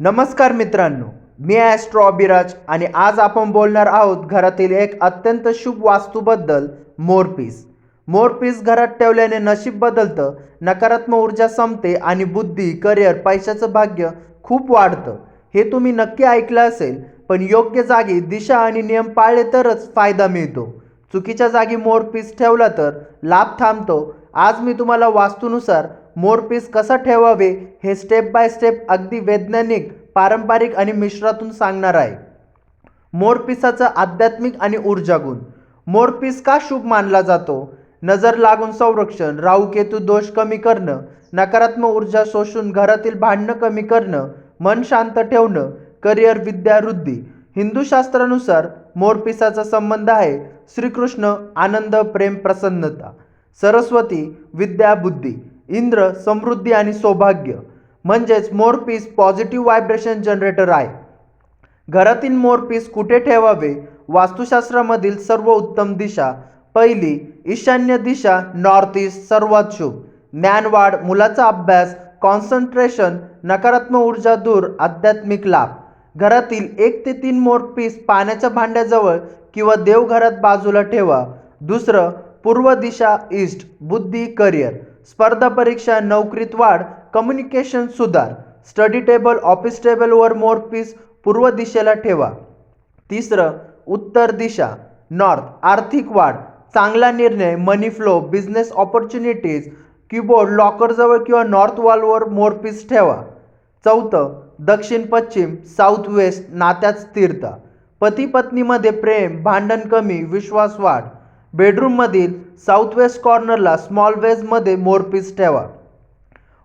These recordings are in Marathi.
नमस्कार मित्रांनो मी ॲस्ट्रो अभिराज आणि आज आपण बोलणार आहोत घरातील एक अत्यंत शुभ वास्तूबद्दल मोरपीस. मोरपीस घरात ठेवल्याने नशीब बदलतं नकारात्मक ऊर्जा संपते आणि बुद्धी करिअर पैशाचं भाग्य खूप वाढतं. हे तुम्ही नक्की ऐकलं असेल पण योग्य जागी दिशा आणि नियम पाळले तरच फायदा मिळतो. चुकीच्या जागी मोरपीस ठेवला तर लाभ थांबतो. आज मी तुम्हाला वास्तूनुसार मोरपीस कसं ठेवावे हे स्टेप बाय स्टेप अगदी वैज्ञानिक पारंपरिक आणि मिश्रातून सांगणार आहे. मोरपिसाचा आध्यात्मिक आणि ऊर्जा गुण मोरपीस का शुभ मानला जातो? नजर लागून संरक्षण राहूकेतू दोष कमी करणं नकारात्मक ऊर्जा शोषून घरातील भांडणं कमी करणं मन शांत ठेवणं करिअर विद्या वृद्धी. हिंदू शास्त्रानुसार मोरपिसाचा संबंध आहे श्रीकृष्ण आनंद प्रेम प्रसन्नता. सरस्वती विद्या बुद्धी. इंद्र समृद्धी आणि सौभाग्य. म्हणजेच मोरपीस पॉझिटिव्ह व्हायब्रेशन जनरेटर आहे. घरातील मोरपीस कुठे ठेवावे? वास्तुशास्त्रामधील सर्व उत्तम दिशा. पहिली ईशान्य दिशा नॉर्थ ईस्ट सर्वात शुभ. ज्ञानवाढ मुलाचा अभ्यास कॉन्सन्ट्रेशन नकारात्मक ऊर्जा दूर आध्यात्मिक लाभ. घरातील एक ते तीन मोरपीस पाण्याच्या भांड्याजवळ किंवा देवघरात बाजूला ठेवा. दुसरं पूर्व दिशा ईस्ट बुद्धी करिअर स्पर्धा परीक्षा नोकरीत वाढ कम्युनिकेशन सुधार. स्टडी टेबल ऑफिस टेबलवर मोरपीस पूर्व दिशेला ठेवा. तिसरं उत्तर दिशा. नॉर्थ आर्थिक वाढ. चांगला निर्णय money flow business opportunities keyboard लॉकरजवळ किंवा नॉर्थ वॉलवर मोरपीस ठेवा. चौथं दक्षिण पश्चिम साऊथ वेस्ट नात्यात स्थिरता. पती पत्नीमध्ये प्रेम भांडण कमी विश्वास वाढ. बेडरूममधील साऊथ वेस्ट कॉर्नरला स्मॉल वेजमध्ये मोरपीस ठेवा.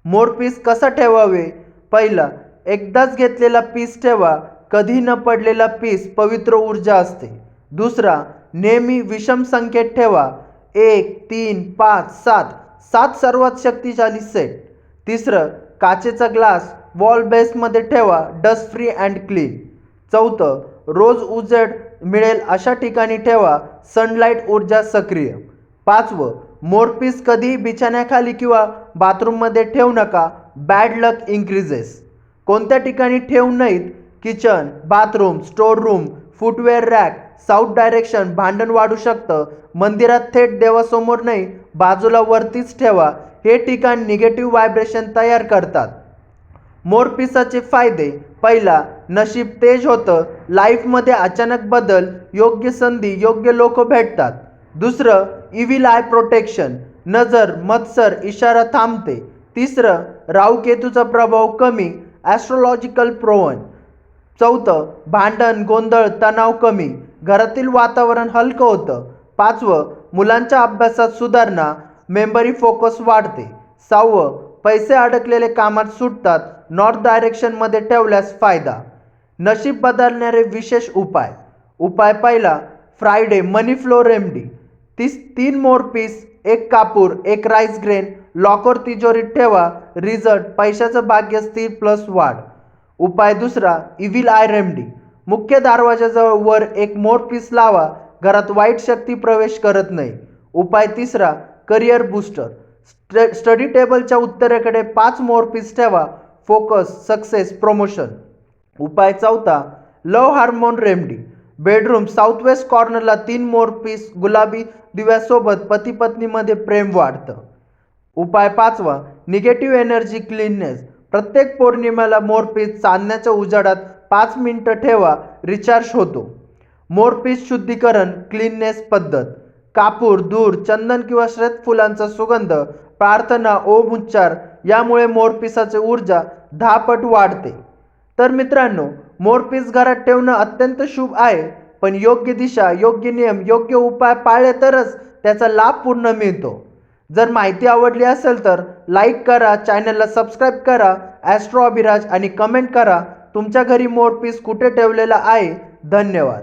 मोरपीस कसा ठेवावे? पहिला एकदाच घेतलेला पीस ठेवा. कधी न पडलेला पीस पवित्र ऊर्जा असते. दुसरा नेहमी विषम संख्येत ठेवा. एक तीन पाच सात. सात सर्वात शक्तिशाली सेट तिसरं काचेचा ग्लास वॉल बेसमध्ये ठेवा. डस्ट फ्री अँड क्लीन चौथं रोज उजेड मिळेल अशा ठिकाणी ठेवा. सनलाईट ऊर्जा सक्रिय. पाचवं मोरपीस कधीही बिछाण्याखाली किंवा बाथरूममध्ये ठेवू नका. बॅड लक इन्क्रीजेस कोणत्या ठिकाणी ठेवू नयेत? Kitchen bathroom store room footwear rack south direction भांडण वाढू शकतं. मंदिरात थेट देवासमोर नाही बाजूला वरतीच ठेवा. हे ठिकाण निगेटिव्ह व्हायब्रेशन तयार करतात. मोरपिसाचे फायदे. पहिला नशीब तेज होतं. लाईफमध्ये अचानक बदल योग्य संधी योग्य लोक भेटतात. दुसरं इव्हिल आय प्रोटेक्शन नजर मत्सर इशारा थांबते. तिसरं राहू केतूचा प्रभाव कमी ॲस्ट्रोलॉजिकल प्रोवन चौथं भांडण गोंधळ तणाव कमी. घरातील वातावरण हलकं होतं. पाचवं मुलांच्या अभ्यासात सुधारणा. मेमरी फोकस वाढते. सहावं पैसे अडकलेले कामात सुटतात नॉर्थ डायरेक्शनमध्ये ठेवल्यास फायदा. नशीब बदलणारे विशेष उपाय. उपाय पहिला फ्रायडे मनी फ्लो रेमडी तीस तीन मोर पीस एक कापूर एक राईस ग्रेन लॉकर तिजोरीत ठेवा रिझल्ट पैशाचं भाग्य स्थिर प्लस वाढ. उपाय दुसरा इव्हिल आय रेमडी मुख्य दरवाजाजवळ वर एक मोर पीस लावा घरात वाईट शक्ती प्रवेश करत नाही. उपाय तिसरा करिअर बूस्टर स्टडी टेबलच्या उत्तरेकडे पाच मोरपीस ठेवा. फोकस सक्सेस प्रमोशन उपाय चौथा love hormone remedy bedroom south west कॉर्नरला तीन मोरपीस गुलाबी दिव्यासोबत पती पत्नीमध्ये प्रेम वाढतं. उपाय पाचवा निगेटिव्ह एनर्जी क्लीननेस प्रत्येक पौर्णिमेला मोरपीस चांदण्याच्या उजाडात पाच मिनटं ठेवा रिचार्ज होतो. मोरपीस शुद्धीकरण क्लीननेस पद्धत. कापूर धूर चंदन किंवा श्वेत फुलांचा सुगंध प्रार्थना ओम उच्चार यामुळे मोरपिसाची ऊर्जा दहा पट वाढते. तर मित्रांनो मोरपीस घरात ठेवणं अत्यंत शुभ आहे पण योग्य दिशा योग्य नियम योग्य उपाय पाळले तरच त्याचा लाभ पूर्ण मिळतो. जर माहिती आवडली असेल तर लाईक करा चॅनलला सबस्क्राईब करा ॲस्ट्रो अभिराज आणि कमेंट करा. तुमच्या घरी मोरपीस कुठे ठेवलेला आहे? धन्यवाद.